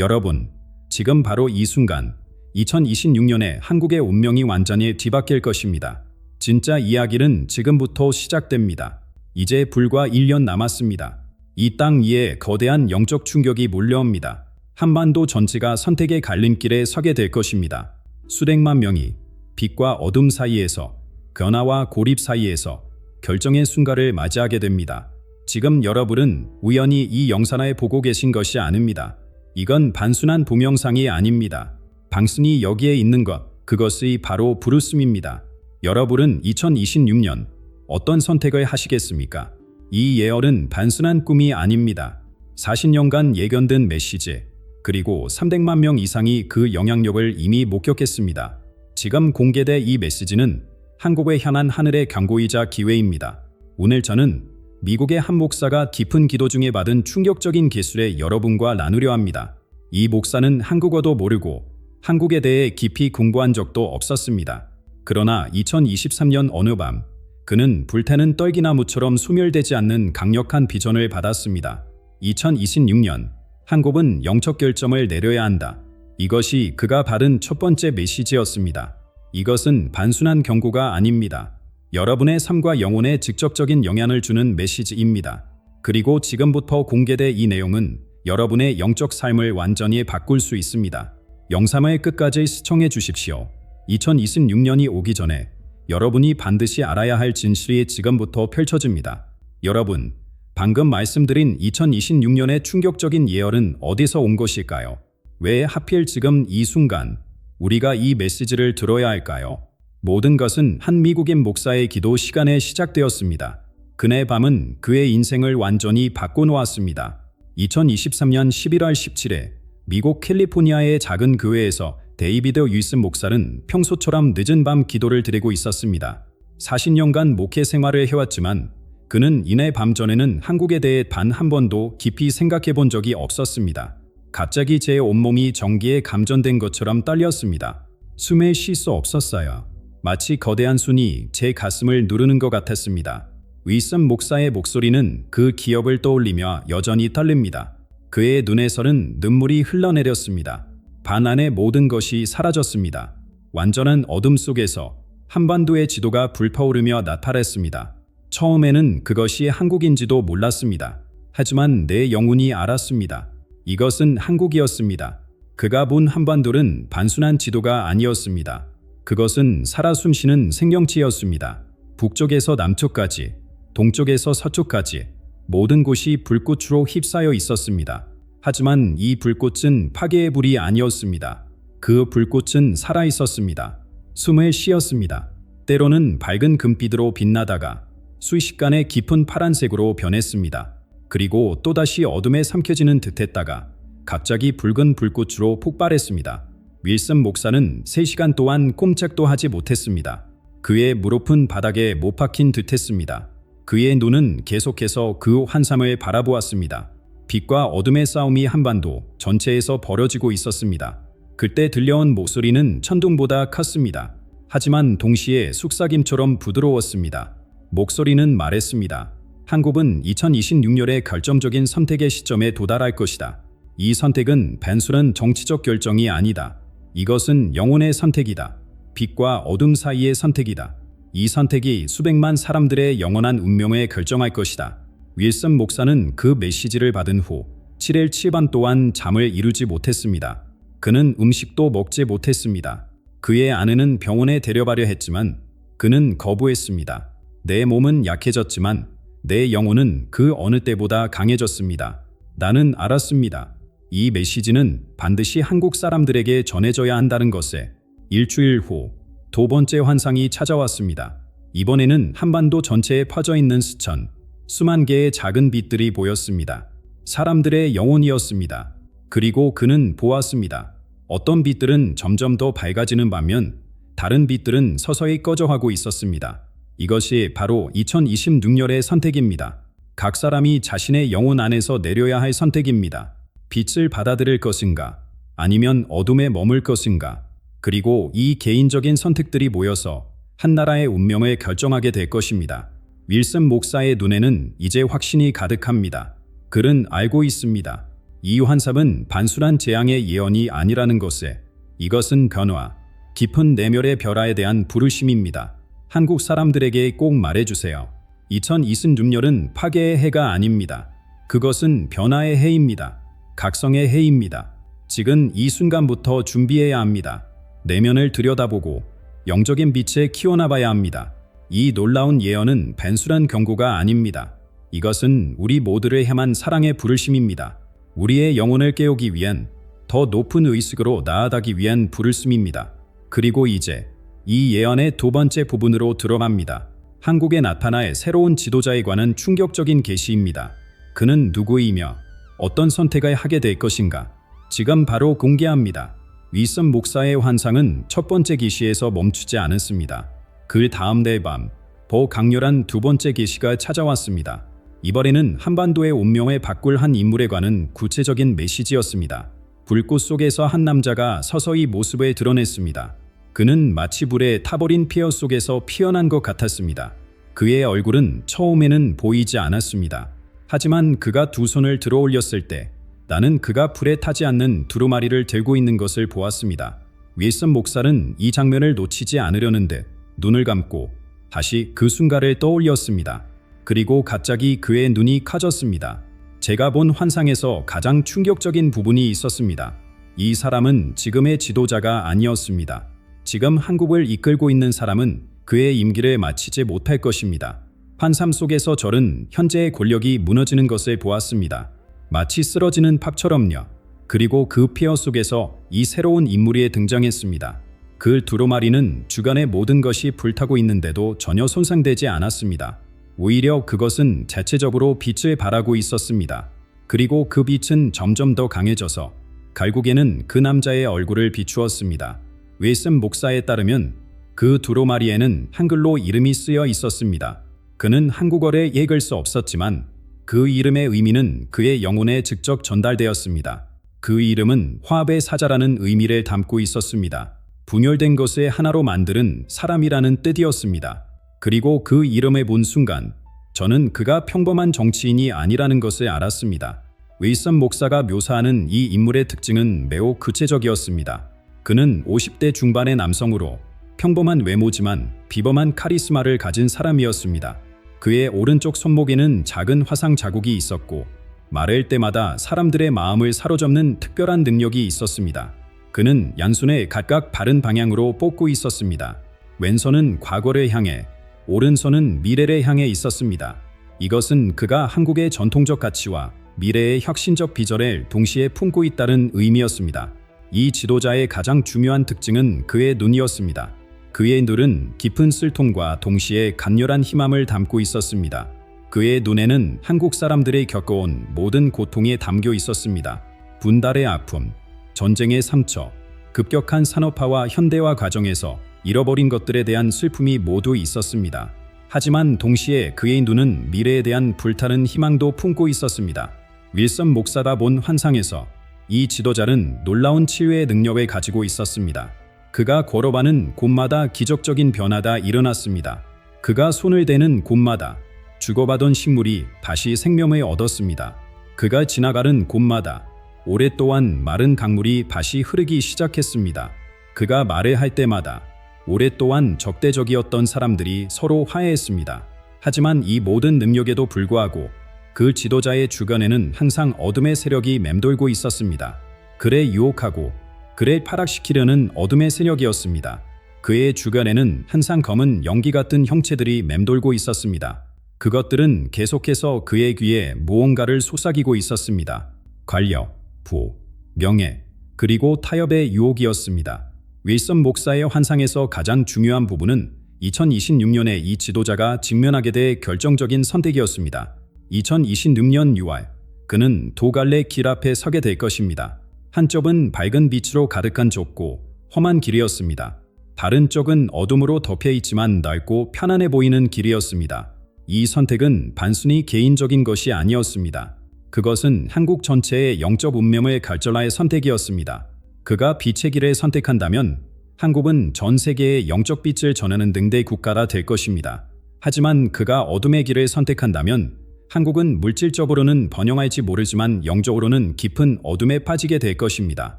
여러분, 지금 바로 이 순간 2026년에 한국의 운명이 완전히 뒤바뀔 것입니다. 진짜 이야기는 지금부터 시작됩니다. 이제 불과 1년 남았습니다. 이 땅 위에 거대한 영적 충격이 몰려옵니다. 한반도 전체가 선택의 갈림길에 서게 될 것입니다. 수백만 명이 빛과 어둠 사이에서 변화와 고립 사이에서 결정의 순간을 맞이하게 됩니다. 지금 여러분은 우연히 이 영상을 보고 계신 것이 아닙니다. 이건 단순한 동영상이 아닙니다. 방순이 여기에 있는 것, 그것이 바로 브루스입니다. 여러분은 2026년 어떤 선택을 하시겠습니까? 이 예언은 단순한 꿈이 아닙니다. 40년간 예견된 메시지, 그리고 300만 명 이상이 그 영향력을 이미 목격했습니다. 지금 공개된 이 메시지는 한국의 향한 하늘의 경고이자 기회입니다. 오늘 저는 미국의 한 목사가 깊은 기도 중에 받은 충격적인 기술에 여러분과 나누려 합니다. 이 목사는 한국어도 모르고 한국에 대해 깊이 공부한 적도 없었습니다. 그러나 2023년 어느 밤 그는 불태는 떨기나무처럼 소멸되지 않는 강력한 비전을 받았습니다. 2026년 한국은 영적 결정을 내려야 한다. 이것이 그가 받은 첫 번째 메시지였습니다. 이것은 단순한 경고가 아닙니다. 여러분의 삶과 영혼에 직접적인 영향을 주는 메시지입니다. 그리고 지금부터 공개된 이 내용은 여러분의 영적 삶을 완전히 바꿀 수 있습니다. 영상을 끝까지 시청해 주십시오. 2026년이 오기 전에 여러분이 반드시 알아야 할 진실이 지금부터 펼쳐집니다. 여러분, 방금 말씀드린 2026년의 충격적인 예언은 어디서 온 것일까요? 왜 하필 지금 이 순간 우리가 이 메시지를 들어야 할까요? 모든 것은 한 미국인 목사의 기도 시간에 시작되었습니다. 그의 밤은 그의 인생을 완전히 바꿔놓았습니다. 2023년 11월 17일 미국 캘리포니아의 작은 교회에서 데이비드 윌슨 목사는 평소처럼 늦은 밤 기도를 드리고 있었습니다. 40년간 목회 생활을 해왔지만 그는 이내 밤 전에는 한국에 대해 단 한 번도 깊이 생각해 본 적이 없었습니다. 갑자기 제 온몸이 전기에 감전된 것처럼 떨렸습니다. 숨을 쉴수 없었어요. 마치 거대한 순이 제 가슴을 누르는 것 같았습니다. 윌슨 목사의 목소리는 그 기억을 떠올리며 여전히 떨립니다. 그의 눈에서는 눈물이 흘러내렸습니다. 반 안의 모든 것이 사라졌습니다. 완전한 어둠 속에서 한반도의 지도가 불타오르며 나타났습니다. 처음에는 그것이 한국인지도 몰랐습니다. 하지만 내 영혼이 알았습니다. 이것은 한국이었습니다. 그가 본 한반도는 단순한 지도가 아니었습니다. 그것은 살아 숨쉬는 생명체였습니다. 북쪽에서 남쪽까지, 동쪽에서 서쪽까지 모든 곳이 불꽃으로 휩싸여 있었습니다. 하지만 이 불꽃은 파괴의 불이 아니었습니다. 그 불꽃은 살아 있었습니다. 숨을 쉬었습니다. 때로는 밝은 금빛으로 빛나다가 수식간에 깊은 파란색으로 변했습니다. 그리고 또다시 어둠에 삼켜지는 듯했다가 갑자기 붉은 불꽃으로 폭발했습니다. 윌슨 목사는 3시간 동안 꼼짝도 하지 못했습니다. 그의 무릎은 바닥에 못 박힌 듯 했습니다. 그의 눈은 계속해서 그 환상을 바라보았습니다. 빛과 어둠의 싸움이 한반도 전체에서 벌어지고 있었습니다. 그때 들려온 목소리는 천둥보다 컸습니다. 하지만 동시에 속삭임처럼 부드러웠습니다. 목소리는 말했습니다. 한국은 2026년의 결정적인 선택의 시점에 도달할 것이다. 이 선택은 단순한 정치적 결정이 아니다. 이것은 영혼의 선택이다. 빛과 어둠 사이의 선택이다. 이 선택이 수백만 사람들의 영원한 운명을 결정할 것이다. 윌슨 목사는 그 메시지를 받은 후 7일 7반 동안 잠을 이루지 못했습니다. 그는 음식도 먹지 못했습니다. 그의 아내는 병원에 데려가려 했지만 그는 거부했습니다. 내 몸은 약해졌지만 내 영혼은 그 어느 때보다 강해졌습니다. 나는 알았습니다. 이 메시지는 반드시 한국 사람들에게 전해져야 한다는 것에 일주일 후 두 번째 환상이 찾아왔습니다. 이번에는 한반도 전체에 퍼져 있는 스천, 수만 개의 작은 빛들이 보였습니다. 사람들의 영혼이었습니다. 그리고 그는 보았습니다. 어떤 빛들은 점점 더 밝아지는 반면 다른 빛들은 서서히 꺼져가고 있었습니다. 이것이 바로 2026년의 선택입니다. 각 사람이 자신의 영혼 안에서 내려야 할 선택입니다. 빛을 받아들일 것인가? 아니면 어둠에 머물 것인가? 그리고 이 개인적인 선택들이 모여서 한 나라의 운명을 결정하게 될 것입니다. 윌슨 목사의 눈에는 이제 확신이 가득합니다. 그는 알고 있습니다. 이 환상은 단순한 재앙의 예언이 아니라는 것에 이것은 변화, 깊은 내면의 변화에 대한 부르심입니다. 한국 사람들에게 꼭 말해주세요. 2026년은 파괴의 해가 아닙니다. 그것은 변화의 해입니다. 각성의 해입니다. 지금 이 순간부터 준비해야 합니다. 내면을 들여다보고 영적인 빛에 키워나봐야 합니다. 이 놀라운 예언은 벤술한 경고가 아닙니다. 이것은 우리 모두를 향한 사랑의 부르심입니다. 우리의 영혼을 깨우기 위한 더 높은 의식으로 나아가기 위한 부르심입니다. 그리고 이제 이 예언의 두 번째 부분으로 들어갑니다. 한국에 나타날 새로운 지도자에 관한 충격적인 계시입니다. 그는 누구이며 어떤 선택을 하게 될 것인가? 지금 바로 공개합니다. 위선 목사의 환상은 첫 번째 계시에서 멈추지 않았습니다. 그 다음 날 밤, 더 강렬한 두 번째 계시가 찾아왔습니다. 이번에는 한반도의 운명을 바꿀 한 인물에 관한 구체적인 메시지였습니다. 불꽃 속에서 한 남자가 서서히 모습을 드러냈습니다. 그는 마치 불에 타버린 피어 속에서 피어난 것 같았습니다. 그의 얼굴은 처음에는 보이지 않았습니다. 하지만 그가 두 손을 들어 올렸을 때 나는 그가 불에 타지 않는 두루마리를 들고 있는 것을 보았습니다. 윌슨 목사는 이 장면을 놓치지 않으려는 듯 눈을 감고 다시 그 순간을 떠올렸습니다. 그리고 갑자기 그의 눈이 커졌습니다. 제가 본 환상에서 가장 충격적인 부분이 있었습니다. 이 사람은 지금의 지도자가 아니었습니다. 지금 한국을 이끌고 있는 사람은 그의 임기를 마치지 못할 것입니다. 환상 속에서 저는 현재의 권력이 무너지는 것을 보았습니다. 마치 쓰러지는 팝처럼요. 그리고 그 피어 속에서 이 새로운 인물이 등장했습니다. 그 두루마리는 주간의 모든 것이 불타고 있는데도 전혀 손상되지 않았습니다. 오히려 그것은 자체적으로 빛을 발하고 있었습니다. 그리고 그 빛은 점점 더 강해져서 결국에는 그 남자의 얼굴을 비추었습니다. 웨슨 목사에 따르면 그 두루마리에는 한글로 이름이 쓰여 있었습니다. 그는 한국어를 읽을 수 없었지만 그 이름의 의미는 그의 영혼에 직접 전달되었습니다. 그 이름은 화합의 사자라는 의미를 담고 있었습니다. 분열된 것을 하나로 만드는 사람이라는 뜻이었습니다. 그리고 그 이름을 본 순간 저는 그가 평범한 정치인이 아니라는 것을 알았습니다. 웨이선 목사가 묘사하는 이 인물의 특징은 매우 구체적이었습니다. 그는 50대 중반의 남성으로 평범한 외모지만 비범한 카리스마를 가진 사람이었습니다. 그의 오른쪽 손목에는 작은 화상 자국이 있었고 말할 때마다 사람들의 마음을 사로잡는 특별한 능력이 있었습니다. 그는 양손에 각각 바른 방향으로 뻗고 있었습니다. 왼손은 과거를 향해, 오른손은 미래를 향해 있었습니다. 이것은 그가 한국의 전통적 가치와 미래의 혁신적 비전을 동시에 품고 있다는 의미였습니다. 이 지도자의 가장 중요한 특징은 그의 눈이었습니다. 그의 눈은 깊은 슬픔과 동시에 간절한 희망을 담고 있었습니다. 그의 눈에는 한국 사람들이 겪어온 모든 고통이 담겨 있었습니다. 분달의 아픔, 전쟁의 상처, 급격한 산업화와 현대화 과정에서 잃어버린 것들에 대한 슬픔이 모두 있었습니다. 하지만 동시에 그의 눈은 미래에 대한 불타는 희망도 품고 있었습니다. 윌선 목사가 본 환상에서 이 지도자는 놀라운 치유의 능력을 가지고 있었습니다. 그가 걸어가는 곳마다 기적적인 변화가 일어났습니다. 그가 손을 대는 곳마다 죽어가던 식물이 다시 생명을 얻었습니다. 그가 지나가는 곳마다 오랫동안 마른 강물이 다시 흐르기 시작했습니다. 그가 말을 할 때마다 오랫동안 적대적이었던 사람들이 서로 화해했습니다. 하지만 이 모든 능력에도 불구하고 그 지도자의 주변에는 항상 어둠의 세력이 맴돌고 있었습니다. 그래 유혹하고 그래 파락시키려는 어둠의 세력이었습니다. 그의 주변에는 항상 검은 연기 같은 형체들이 맴돌고 있었습니다. 그것들은 계속해서 그의 귀에 무언가를 속삭이고 있었습니다. 관력, 부, 명예, 그리고 타협의 유혹이었습니다. 윌선 목사의 환상에서 가장 중요한 부분은 2026년에 이 지도자가 직면하게 될 결정적인 선택이었습니다. 2026년 6월, 그는 도 갈래 길 앞에 서게 될 것입니다. 한쪽은 밝은 빛으로 가득한 좁고 험한 길이었습니다. 다른 쪽은 어둠으로 덮여 있지만 넓고 편안해 보이는 길이었습니다. 이 선택은 단순히 개인적인 것이 아니었습니다. 그것은 한국 전체의 영적 운명을 갈절할 선택이었습니다. 그가 빛의 길을 선택한다면 한국은 전 세계에 영적 빛을 전하는 등대 국가가 될 것입니다. 하지만 그가 어둠의 길을 선택한다면 한국은 물질적으로는 번영할지 모르지만 영적으로는 깊은 어둠에 빠지게 될 것입니다.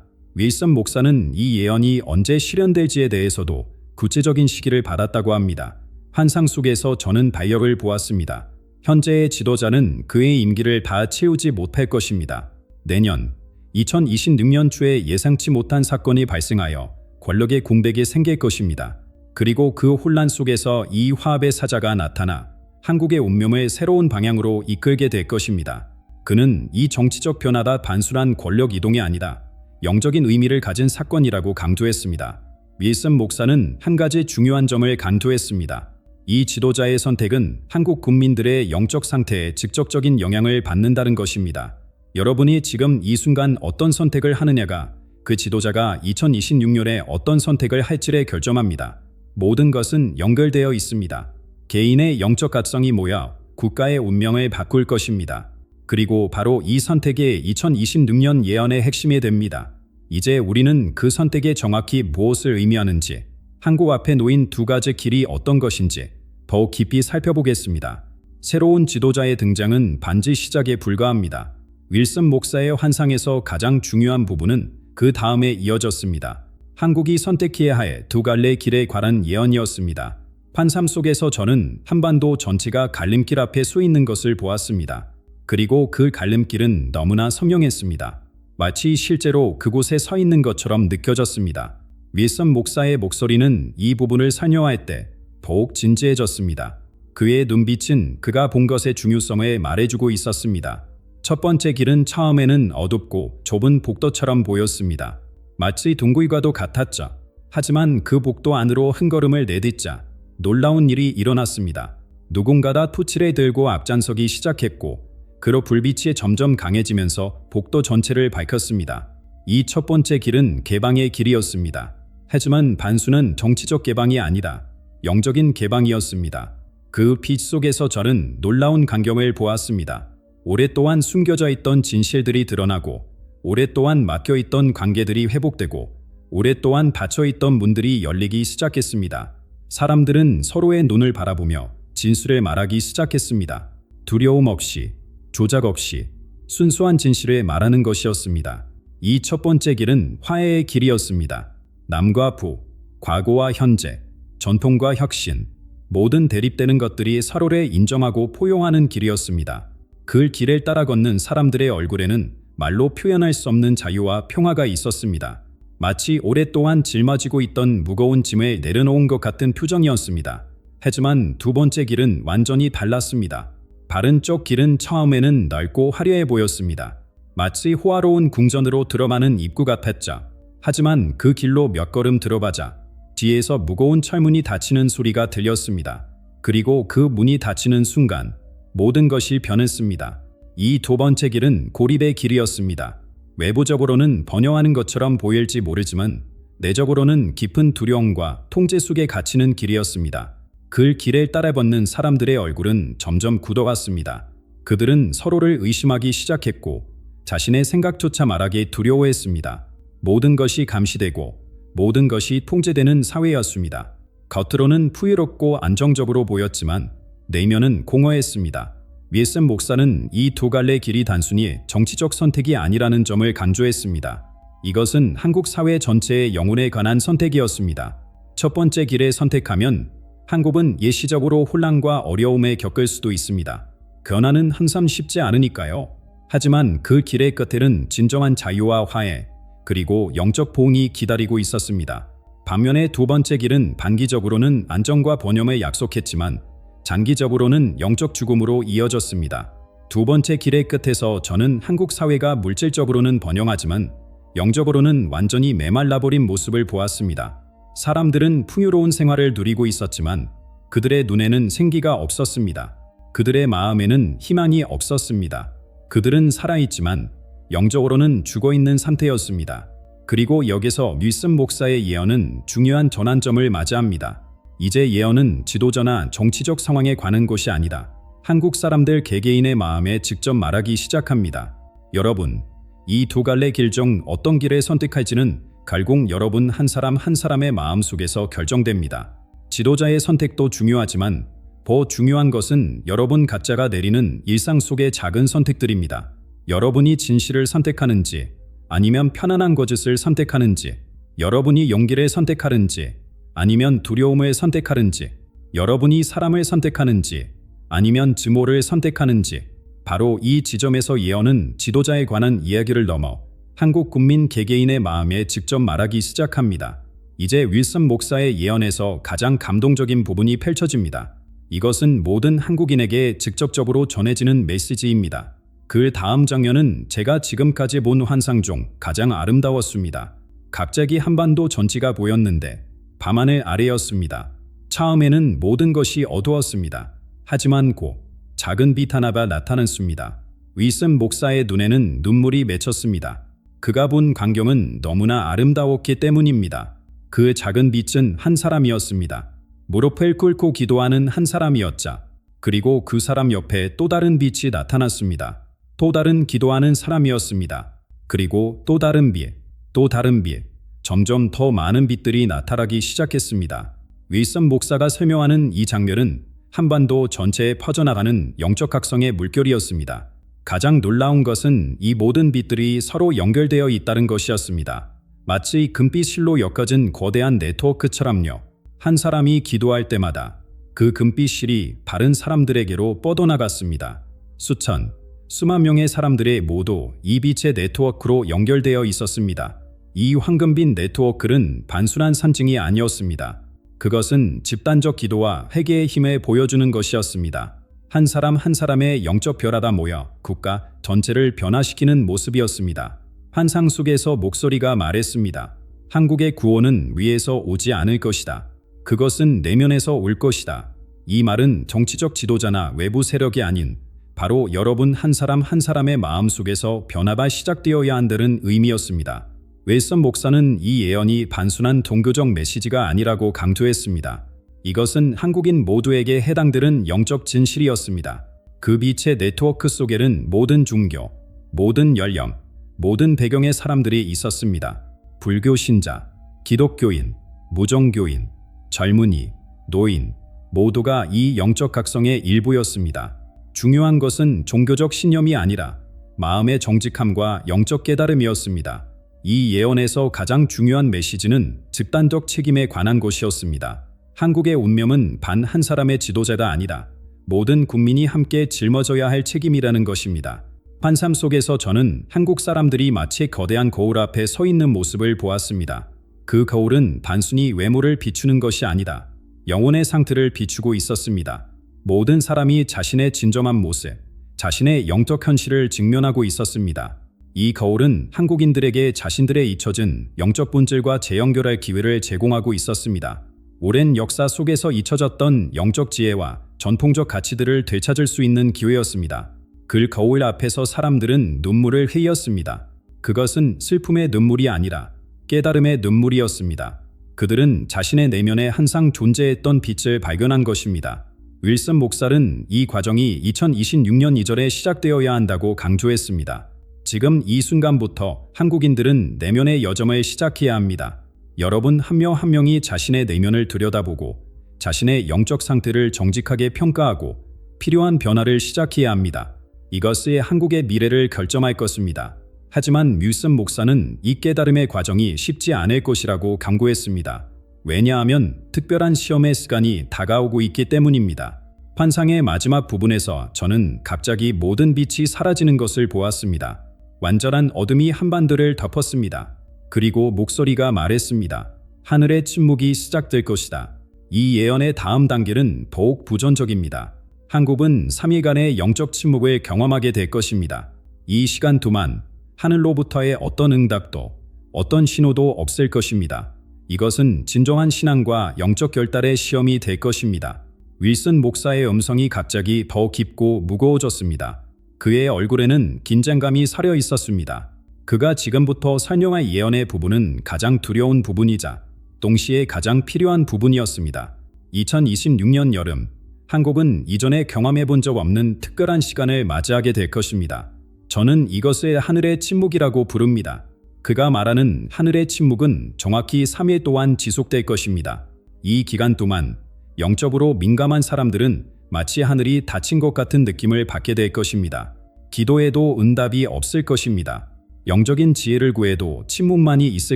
윌슨 목사는 이 예언이 언제 실현될지에 대해서도 구체적인 시기를 받았다고 합니다. 환상 속에서 저는 달력을 보았습니다. 현재의 지도자는 그의 임기를 다 채우지 못할 것입니다. 내년 2026년 초에 예상치 못한 사건이 발생하여 권력의 공백이 생길 것입니다. 그리고 그 혼란 속에서 이 화합의 사자가 나타나 한국의 운명을 새로운 방향으로 이끌게 될 것입니다. 그는 이 정치적 변화다 단순한 권력 이동이 아니다. 영적인 의미를 가진 사건이라고 강조했습니다. 윌슨 목사는 한 가지 중요한 점을 강조했습니다. 이 지도자의 선택은 한국 국민들의 영적 상태에 직접적인 영향을 받는다는 것입니다. 여러분이 지금 이 순간 어떤 선택을 하느냐가 그 지도자가 2026년에 어떤 선택을 할지를 결정합니다. 모든 것은 연결되어 있습니다. 개인의 영적 가성이 모여 국가의 운명을 바꿀 것입니다. 그리고 바로 이 선택이 2026년 예언의 핵심이 됩니다. 이제 우리는 그 선택에 정확히 무엇을 의미하는지, 한국 앞에 놓인 두 가지 길이 어떤 것인지 더욱 깊이 살펴보겠습니다. 새로운 지도자의 등장은 반지 시작에 불과합니다. 윌슨 목사의 환상에서 가장 중요한 부분은 그 다음에 이어졌습니다. 한국이 선택해야 할 두 갈래 길에 관한 예언이었습니다. 환상 속에서 저는 한반도 전체가 갈림길 앞에 서 있는 것을 보았습니다. 그리고 그 갈림길은 너무나 선명했습니다. 마치 실제로 그곳에 서 있는 것처럼 느껴졌습니다. 윌슨 목사의 목소리는 이 부분을 설명할 때 더욱 진지해졌습니다. 그의 눈빛은 그가 본 것의 중요성을 말해주고 있었습니다. 첫 번째 길은 처음에는 어둡고 좁은 복도처럼 보였습니다. 마치 동굴과도 같았죠. 하지만 그 복도 안으로 한 걸음을 내딛자 놀라운 일이 일어났습니다. 누군가가 토치를 들고 앞장서기 시작했고 그로 불빛이 점점 강해지면서 복도 전체를 밝혔습니다. 이 첫 번째 길은 개방의 길이었습니다. 하지만 반수는 정치적 개방이 아니다. 영적인 개방이었습니다. 그 빛 속에서 저는 놀라운 광경을 보았습니다. 오랫동안 숨겨져 있던 진실들이 드러나고 오랫동안 막혀 있던 관계들이 회복되고 오랫동안 닫혀 있던 문들이 열리기 시작했습니다. 사람들은 서로의 눈을 바라보며 진술을 말하기 시작했습니다. 두려움 없이, 조작 없이 순수한 진실을 말하는 것이었습니다. 이 첫 번째 길은 화해의 길이었습니다. 남과 부, 과거와 현재, 전통과 혁신, 모든 대립되는 것들이 서로를 인정하고 포용하는 길이었습니다. 그 길을 따라 걷는 사람들의 얼굴에는 말로 표현할 수 없는 자유와 평화가 있었습니다. 마치 오랫동안 짊어지고 있던 무거운 짐을 내려놓은 것 같은 표정이었습니다. 하지만 두 번째 길은 완전히 달랐습니다. 바른 쪽 길은 처음에는 넓고 화려해 보였습니다. 마치 호화로운 궁전으로 들어가는 입구 같았죠. 하지만 그 길로 몇 걸음 들어가자 뒤에서 무거운 철문이 닫히는 소리가 들렸습니다. 그리고 그 문이 닫히는 순간 모든 것이 변했습니다. 이 두 번째 길은 고립의 길이었습니다. 외부적으로는 번영하는 것처럼 보일지 모르지만 내적으로는 깊은 두려움과 통제 속에 갇히는 길이었습니다. 그 길을 따라 걷는 사람들의 얼굴은 점점 굳어갔습니다. 그들은 서로를 의심하기 시작했고 자신의 생각조차 말하기 두려워했습니다. 모든 것이 감시되고 모든 것이 통제되는 사회였습니다. 겉으로는 풍요롭고 안정적으로 보였지만 내면은 공허했습니다. 윌슨 목사는 이 두 갈래 길이 단순히 정치적 선택이 아니라는 점을 강조했습니다. 이것은 한국 사회 전체의 영혼에 관한 선택이었습니다. 첫 번째 길을 선택하면 한국은 예시적으로 혼란과 어려움에 겪을 수도 있습니다. 변화는 항상 쉽지 않으니까요. 하지만 그 길의 끝에는 진정한 자유와 화해, 그리고 영적 보응이 기다리고 있었습니다. 반면에 두 번째 길은 단기적으로는 안정과 번영을 약속했지만 장기적으로는 영적 죽음으로 이어졌습니다. 두 번째 길의 끝에서 저는 한국 사회가 물질적으로는 번영하지만 영적으로는 완전히 메말라버린 모습을 보았습니다. 사람들은 풍요로운 생활을 누리고 있었지만 그들의 눈에는 생기가 없었습니다. 그들의 마음에는 희망이 없었습니다. 그들은 살아있지만 영적으로는 죽어있는 상태였습니다. 그리고 여기서 윌슨 목사의 예언은 중요한 전환점을 맞이합니다. 이제 예언은 지도자나 정치적 상황에 관한 것이 아니다. 한국 사람들 개개인의 마음에 직접 말하기 시작합니다. 여러분, 이 두 갈래 길 중 어떤 길을 선택할지는 결국 여러분 한 사람 한 사람의 마음 속에서 결정됩니다. 지도자의 선택도 중요하지만 더 중요한 것은 여러분 각자가 내리는 일상 속의 작은 선택들입니다. 여러분이 진실을 선택하는지, 아니면 편안한 거짓을 선택하는지, 여러분이 용기를 선택하는지, 아니면 두려움을 선택하는지, 여러분이 사람을 선택하는지, 아니면 증오를 선택하는지, 바로 이 지점에서 예언은 지도자에 관한 이야기를 넘어 한국 국민 개개인의 마음에 직접 말하기 시작합니다. 이제 윌슨 목사의 예언에서 가장 감동적인 부분이 펼쳐집니다. 이것은 모든 한국인에게 직접적으로 전해지는 메시지입니다. 그 다음 장면은 제가 지금까지 본 환상 중 가장 아름다웠습니다. 갑자기 한반도 전지가 보였는데 밤하늘 아래였습니다. 처음에는 모든 것이 어두웠습니다. 하지만 곧 작은 빛 하나가 나타났습니다. 윌슨 목사의 눈에는 눈물이 맺혔습니다. 그가 본 광경은 너무나 아름다웠기 때문입니다. 그 작은 빛은 한 사람이었습니다. 무릎을 꿇고 기도하는 한 사람이었자. 그리고 그 사람 옆에 또 다른 빛이 나타났습니다. 또 다른 기도하는 사람이었습니다. 그리고 또 다른 빛, 또 다른 빛. 점점 더 많은 빛들이 나타나기 시작했습니다. 윌슨 목사가 설명하는 이 장면은 한반도 전체에 퍼져나가는 영적 각성의 물결이었습니다. 가장 놀라운 것은 이 모든 빛들이 서로 연결되어 있다는 것이었습니다. 마치 금빛 실로 엮어진 거대한 네트워크처럼요. 한 사람이 기도할 때마다 그 금빛 실이 바른 사람들에게로 뻗어나갔습니다. 수천, 수만 명의 사람들이 모두 이 빛의 네트워크로 연결되어 있었습니다. 이 황금빛 네트워크는 단순한 산증이 아니었습니다. 그것은 집단적 기도와 회개의 힘을 보여주는 것이었습니다. 한 사람 한 사람의 영적 별하다 모여 국가 전체를 변화시키는 모습이었습니다. 환상 속에서 목소리가 말했습니다. 한국의 구원은 위에서 오지 않을 것이다. 그것은 내면에서 올 것이다. 이 말은 정치적 지도자나 외부 세력이 아닌 바로 여러분 한 사람 한 사람의 마음 속에서 변화가 시작되어야 한다는 의미였습니다. 웨선 목사는 이 예언이 단순한 종교적 메시지가 아니라고 강조했습니다. 이것은 한국인 모두에게 해당되는 영적 진실이었습니다. 그 빛의 네트워크 속에는 모든 종교, 모든 연령, 모든 배경의 사람들이 있었습니다. 불교 신자, 기독교인, 무종교인, 젊은이, 노인, 모두가 이 영적 각성의 일부였습니다. 중요한 것은 종교적 신념이 아니라 마음의 정직함과 영적 깨달음이었습니다. 이 예언에서 가장 중요한 메시지는 집단적 책임에 관한 것이었습니다. 한국의 운명은 반 한 사람의 지도자가 아니라 모든 국민이 함께 짊어져야 할 책임이라는 것입니다. 환삼 속에서 저는 한국 사람들이 마치 거대한 거울 앞에 서 있는 모습을 보았습니다. 그 거울은 단순히 외모를 비추는 것이 아니다. 영혼의 상태를 비추고 있었습니다. 모든 사람이 자신의 진정한 모습, 자신의 영적 현실을 직면하고 있었습니다. 이 거울은 한국인들에게 자신들의 잊혀진 영적 본질과 재연결할 기회를 제공하고 있었습니다. 오랜 역사 속에서 잊혀졌던 영적 지혜와 전통적 가치들을 되찾을 수 있는 기회였습니다. 글 거울 앞에서 사람들은 눈물을 흘렸습니다. 그것은 슬픔의 눈물이 아니라 깨달음의 눈물이었습니다. 그들은 자신의 내면에 항상 존재했던 빛을 발견한 것입니다. 윌슨 목사는 이 과정이 2026년 이전에 시작되어야 한다고 강조했습니다. 지금 이 순간부터 한국인들은 내면의 여정을 시작해야 합니다. 여러분 한 명 한 명이 자신의 내면을 들여다보고 자신의 영적 상태를 정직하게 평가하고 필요한 변화를 시작해야 합니다. 이것이 한국의 미래를 결정할 것입니다. 하지만 뮤슨 목사는 이 깨달음의 과정이 쉽지 않을 것이라고 강구했습니다. 왜냐하면 특별한 시험의 시간이 다가오고 있기 때문입니다. 환상의 마지막 부분에서 저는 갑자기 모든 빛이 사라지는 것을 보았습니다. 완전한 어둠이 한반도를 덮었습니다. 그리고 목소리가 말했습니다. 하늘의 침묵이 시작될 것이다. 이 예언의 다음 단계는 더욱 부정적입니다. 한국은 3일간의 영적 침묵을 경험하게 될 것입니다. 이 시간 동안 하늘로부터의 어떤 응답도 어떤 신호도 없을 것입니다. 이것은 진정한 신앙과 영적 결단의 시험이 될 것입니다. 윌슨 목사의 음성이 갑자기 더 깊고 무거워졌습니다. 그의 얼굴에는 긴장감이 서려 있었습니다. 그가 지금부터 설명할 예언의 부분은 가장 두려운 부분이자 동시에 가장 필요한 부분이었습니다. 2026년 여름, 한국은 이전에 경험해 본 적 없는 특별한 시간을 맞이하게 될 것입니다. 저는 이것을 하늘의 침묵이라고 부릅니다. 그가 말하는 하늘의 침묵은 정확히 3일 동안 지속될 것입니다. 이 기간 동안 영적으로 민감한 사람들은 마치 하늘이 닫힌 것 같은 느낌을 받게 될 것입니다. 기도해도 응답이 없을 것입니다. 영적인 지혜를 구해도 침묵만이 있을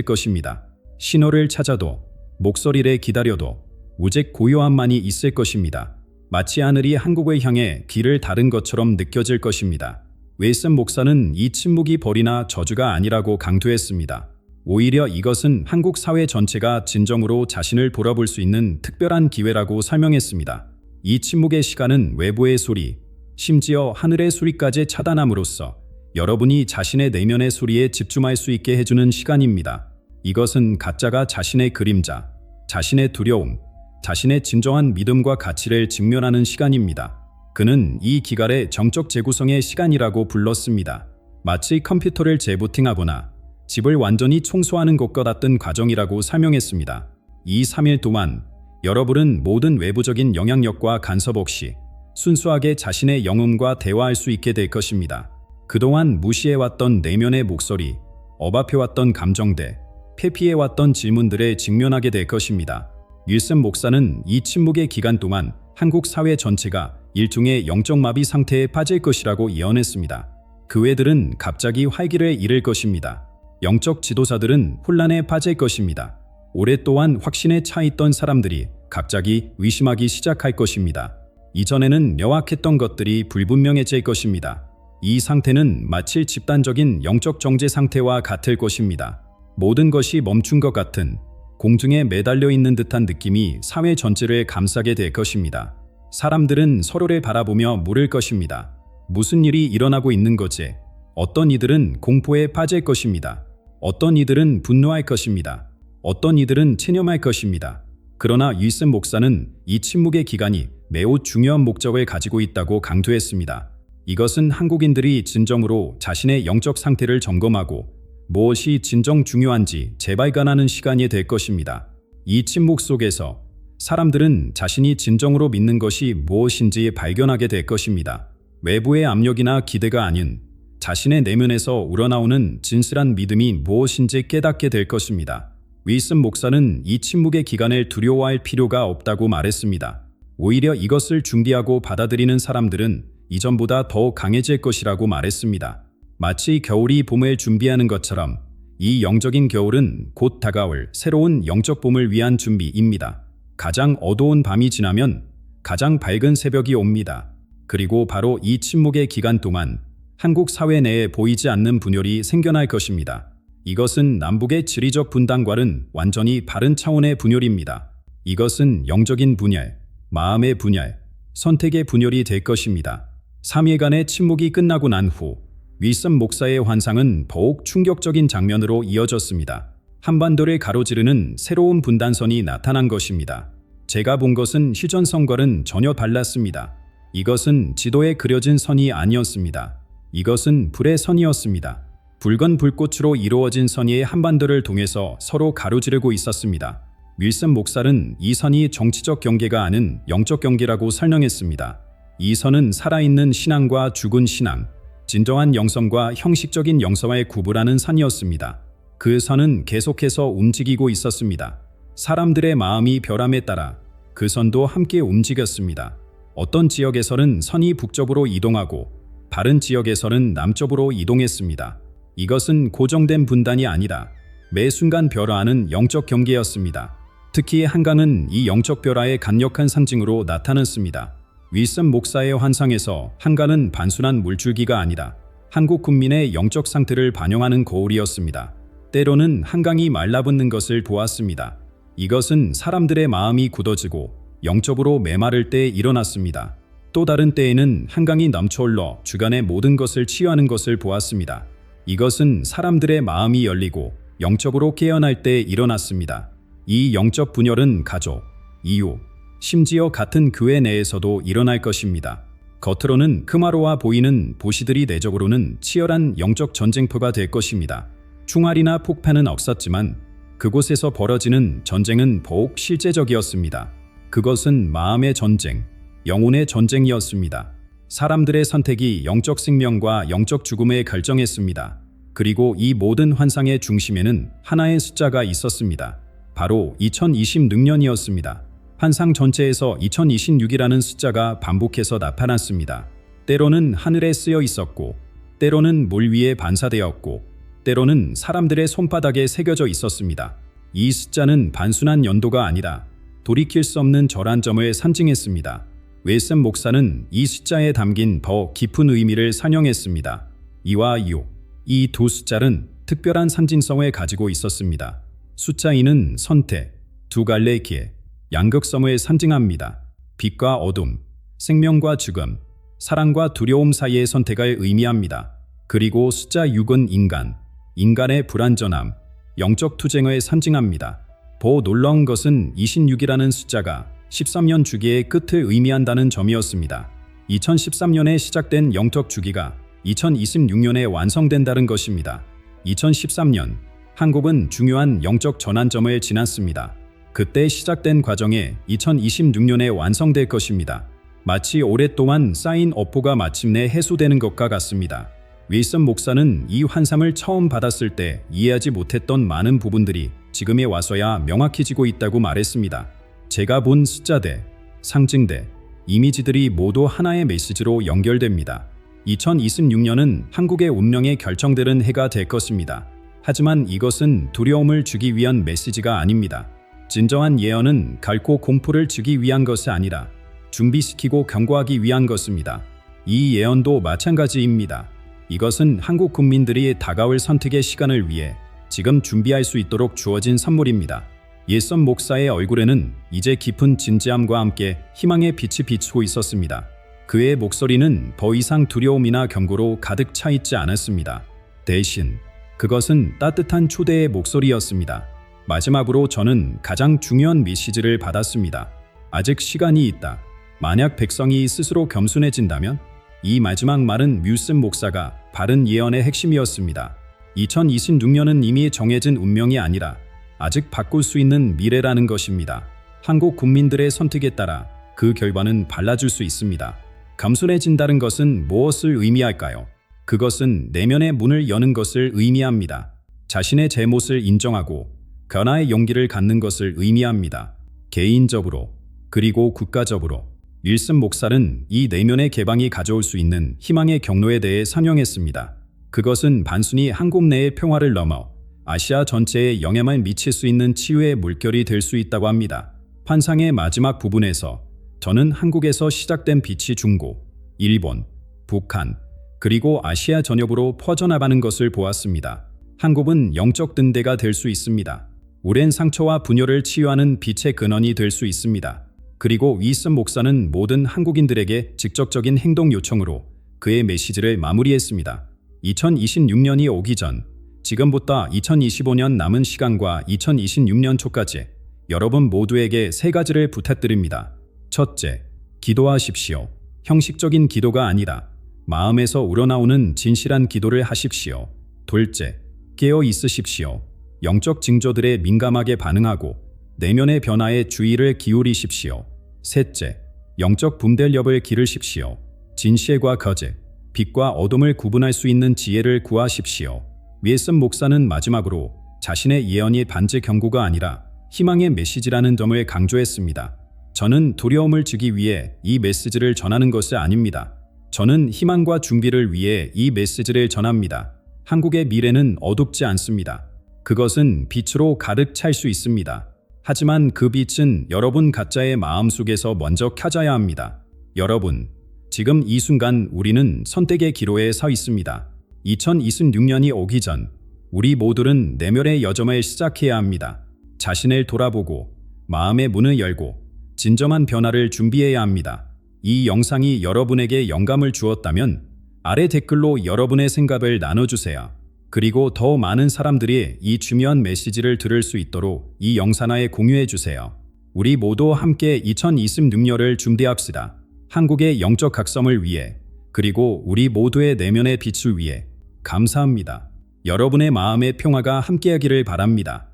것입니다. 신호를 찾아도 목소리를 기다려도 오직 고요함만이 있을 것입니다. 마치 하늘이 한국을 향해 길을 다른 것처럼 느껴질 것입니다. 웨이슨 목사는 이 침묵이 벌이나 저주가 아니라고 강조했습니다. 오히려 이것은 한국 사회 전체가 진정으로 자신을 돌아볼 수 있는 특별한 기회라고 설명했습니다. 이 침묵의 시간은 외부의 소리, 심지어 하늘의 소리까지 차단함으로써 여러분이 자신의 내면의 소리에 집중할 수 있게 해주는 시간입니다. 이것은 가짜가 자신의 그림자, 자신의 두려움, 자신의 진정한 믿음과 가치를 직면하는 시간입니다. 그는 이 기갈의 정적 재구성의 시간이라고 불렀습니다. 마치 컴퓨터를 재부팅하거나 집을 완전히 청소하는 것과 같은 과정이라고 설명했습니다. 이 3일 동안 여러분은 모든 외부적인 영향력과 간섭 없이 순수하게 자신의 영음과 대화할 수 있게 될 것입니다. 그동안 무시해왔던 내면의 목소리, 억압해왔던 감정들, 회피해왔던 질문들에 직면하게 될 것입니다. 윌슨 목사는 이 침묵의 기간 동안 한국 사회 전체가 일종의 영적 마비 상태에 빠질 것이라고 예언했습니다. 교회들은 갑자기 활기를 잃을 것입니다. 영적 지도자들은 혼란에 빠질 것입니다. 오랫동안 확신에 차 있던 사람들이 갑자기 의심하기 시작할 것입니다. 이전에는 명확했던 것들이 불분명해질 것입니다. 이 상태는 마치 집단적인 영적 정제 상태와 같을 것입니다. 모든 것이 멈춘 것 같은 공중에 매달려 있는 듯한 느낌이 사회 전체를 감싸게 될 것입니다. 사람들은 서로를 바라보며 물을 것입니다. 무슨 일이 일어나고 있는 거지? 어떤 이들은 공포에 빠질 것입니다. 어떤 이들은 분노할 것입니다. 어떤 이들은 체념할 것입니다. 그러나 윌슨 목사는 이 침묵의 기간이 매우 중요한 목적을 가지고 있다고 강조했습니다. 이것은 한국인들이 진정으로 자신의 영적 상태를 점검하고 무엇이 진정 중요한지 재발견하는 시간이 될 것입니다. 이 침묵 속에서 사람들은 자신이 진정으로 믿는 것이 무엇인지 발견하게 될 것입니다. 외부의 압력이나 기대가 아닌 자신의 내면에서 우러나오는 진실한 믿음이 무엇인지 깨닫게 될 것입니다. 윌슨 목사는 이 침묵의 기간을 두려워할 필요가 없다고 말했습니다. 오히려 이것을 준비하고 받아들이는 사람들은 이전보다 더 강해질 것이라고 말했습니다. 마치 겨울이 봄을 준비하는 것처럼 이 영적인 겨울은 곧 다가올 새로운 영적 봄을 위한 준비입니다. 가장 어두운 밤이 지나면 가장 밝은 새벽이 옵니다. 그리고 바로 이 침묵의 기간 동안 한국 사회 내에 보이지 않는 분열이 생겨날 것입니다. 이것은 남북의 지리적 분단과는 완전히 다른 차원의 분열입니다. 이것은 영적인 분열, 마음의 분열, 선택의 분열이 될 것입니다. 3일간의 침묵이 끝나고 난후 윌슨 목사의 환상은 더욱 충격적인 장면으로 이어졌습니다. 한반도를 가로지르는 새로운 분단선이 나타난 것입니다. 제가 본 것은 휴전선과는 전혀 달랐습니다. 이것은 지도에 그려진 선이 아니었습니다. 이것은 불의 선이었습니다. 붉은 불꽃으로 이루어진 선이 한반도를 통해서 서로 가로지르고 있었습니다. 윌슨 목사는 이 선이 정치적 경계가 아닌 영적 경계라고 설명했습니다. 이 선은 살아있는 신앙과 죽은 신앙, 진정한 영성과 형식적인 영성을 구분하는 선이었습니다. 그 선은 계속해서 움직이고 있었습니다. 사람들의 마음이 변함에 따라 그 선도 함께 움직였습니다. 어떤 지역에서는 선이 북쪽으로 이동하고 다른 지역에서는 남쪽으로 이동했습니다. 이것은 고정된 분단이 아니라 매 순간 변화하는 영적 경계였습니다. 특히 한강은 이 영적 변화의 강력한 상징으로 나타났습니다. 윌슨 목사의 환상에서 한강은 단순한 물줄기가 아니라 한국 국민의 영적 상태를 반영하는 거울이었습니다. 때로는 한강이 말라붙는 것을 보았습니다. 이것은 사람들의 마음이 굳어지고 영적으로 메마를 때 일어났습니다. 또 다른 때에는 한강이 넘쳐흘러 주간의 모든 것을 치유하는 것을 보았습니다. 이것은 사람들의 마음이 열리고 영적으로 깨어날 때 일어났습니다. 이 영적 분열은 가족, 이유, 심지어 같은 교회 내에서도 일어날 것입니다. 겉으로는 크마로와 보이는 보시들이 내적으로는 치열한 영적 전쟁터가 될 것입니다. 충활이나 폭파는 없었지만 그곳에서 벌어지는 전쟁은 더욱 실제적이었습니다. 그것은 마음의 전쟁, 영혼의 전쟁이었습니다. 사람들의 선택이 영적 생명과 영적 죽음에 결정했습니다. 그리고 이 모든 환상의 중심에는 하나의 숫자가 있었습니다. 바로 2026년이었습니다. 환상 전체에서 2026이라는 숫자가 반복해서 나타났습니다. 때로는 하늘에 쓰여 있었고, 때로는 물 위에 반사되었고, 때로는 사람들의 손바닥에 새겨져 있었습니다. 이 숫자는 단순한 연도가 아니라 돌이킬 수 없는 절한 점을 상징했습니다. 웨슨 목사는 이 숫자에 담긴 더 깊은 의미를 산영했습니다. 이와 2호, 이 두 숫자는 특별한 상징성을 가지고 있었습니다. 숫자 2는 선택, 두 갈래 길, 양극섬을 상징합니다. 빛과 어둠, 생명과 죽음, 사랑과 두려움 사이의 선택을 의미합니다. 그리고 숫자 6은 인간, 인간의 불완전함, 영적 투쟁을 상징합니다. 더 놀라운 것은 26이라는 숫자가 13년 주기의 끝을 의미한다는 점이었습니다. 2013년에 시작된 영적 주기가 2026년에 완성된다는 것입니다. 2013년 한국은 중요한 영적 전환점을 지났습니다. 그때 시작된 과정에 2026년에 완성될 것입니다. 마치 오랫동안 쌓인 업보가 마침내 해소되는 것과 같습니다. 윌슨 목사는 이 환상을 처음 받았을 때 이해하지 못했던 많은 부분들이 지금에 와서야 명확해지고 있다고 말했습니다. 제가 본 숫자대, 상징대, 이미지들이 모두 하나의 메시지로 연결됩니다. 2026년은 한국의 운명에 결정되는 해가 될 것입니다. 하지만 이것은 두려움을 주기 위한 메시지가 아닙니다. 진정한 예언은 결코 공포를 주기 위한 것이 아니라 준비시키고 경고하기 위한 것입니다. 이 예언도 마찬가지입니다. 이것은 한국 국민들이 다가올 선택의 시간을 위해 지금 준비할 수 있도록 주어진 선물입니다. 예선 목사의 얼굴에는 이제 깊은 진지함과 함께 희망의 빛이 비추고 있었습니다. 그의 목소리는 더 이상 두려움이나 경고로 가득 차 있지 않았습니다. 대신 그것은 따뜻한 초대의 목소리였습니다. 마지막으로 저는 가장 중요한 메시지를 받았습니다. 아직 시간이 있다. 만약 백성이 스스로 겸손해진다면 이 마지막 말은 뮤슨 목사가 바른 예언의 핵심이었습니다. 2026년은 이미 정해진 운명이 아니라 아직 바꿀 수 있는 미래라는 것입니다. 한국 국민들의 선택에 따라 그 결과는 달라질 수 있습니다. 겸손해진다는 것은 무엇을 의미할까요? 그것은 내면의 문을 여는 것을 의미합니다. 자신의 잘못을 인정하고 변화의 용기를 갖는 것을 의미합니다. 개인적으로 그리고 국가적으로 윌슨 목사는 이 내면의 개방이 가져올 수 있는 희망의 경로에 대해 상영했습니다. 그것은 단순히 한국 내의 평화를 넘어 아시아 전체에 영향을 미칠 수 있는 치유의 물결이 될 수 있다고 합니다. 환상의 마지막 부분에서 저는 한국에서 시작된 빛이 중고, 일본, 북한, 그리고 아시아 전역으로 퍼져나가는 것을 보았습니다. 한국은 영적 등대가 될 수 있습니다. 오랜 상처와 분열을 치유하는 빛의 근원이 될 수 있습니다. 그리고 위슨 목사는 모든 한국인들에게 직접적인 행동 요청으로 그의 메시지를 마무리했습니다. 2026년이 오기 전 지금부터 2025년 남은 시간과 2026년 초까지 여러분 모두에게 세 가지를 부탁드립니다. 첫째, 기도하십시오. 형식적인 기도가 아니라 마음에서 우러나오는 진실한 기도를 하십시오. 둘째, 깨어 있으십시오. 영적 징조들에 민감하게 반응하고 내면의 변화에 주의를 기울이십시오. 셋째, 영적 분별력을 기르십시오. 진실과 거짓, 빛과 어둠을 구분할 수 있는 지혜를 구하십시오. 위에슨 목사는 마지막으로 자신의 예언이 반지 경고가 아니라 희망의 메시지라는 점을 강조했습니다. 저는 두려움을 주기 위해 이 메시지를 전하는 것이 아닙니다. 저는 희망과 준비를 위해 이 메시지를 전합니다. 한국의 미래는 어둡지 않습니다. 그것은 빛으로 가득 찰 수 있습니다. 하지만 그 빛은 여러분 각자의 마음속에서 먼저 켜져야 합니다. 여러분, 지금 이 순간 우리는 선택의 기로에 서 있습니다. 2026년이 오기 전 우리 모두는 내면의 여정을 시작해야 합니다. 자신을 돌아보고 마음의 문을 열고 진정한 변화를 준비해야 합니다. 이 영상이 여러분에게 영감을 주었다면 아래 댓글로 여러분의 생각을 나눠주세요. 그리고 더 많은 사람들이 이 중요한 메시지를 들을 수 있도록 이 영상에 공유해 주세요. 우리 모두 함께 2026년을 준비합시다. 한국의 영적 각성을 위해 그리고 우리 모두의 내면의 빛을 위해 감사합니다. 여러분의 마음의 평화가 함께하기를 바랍니다.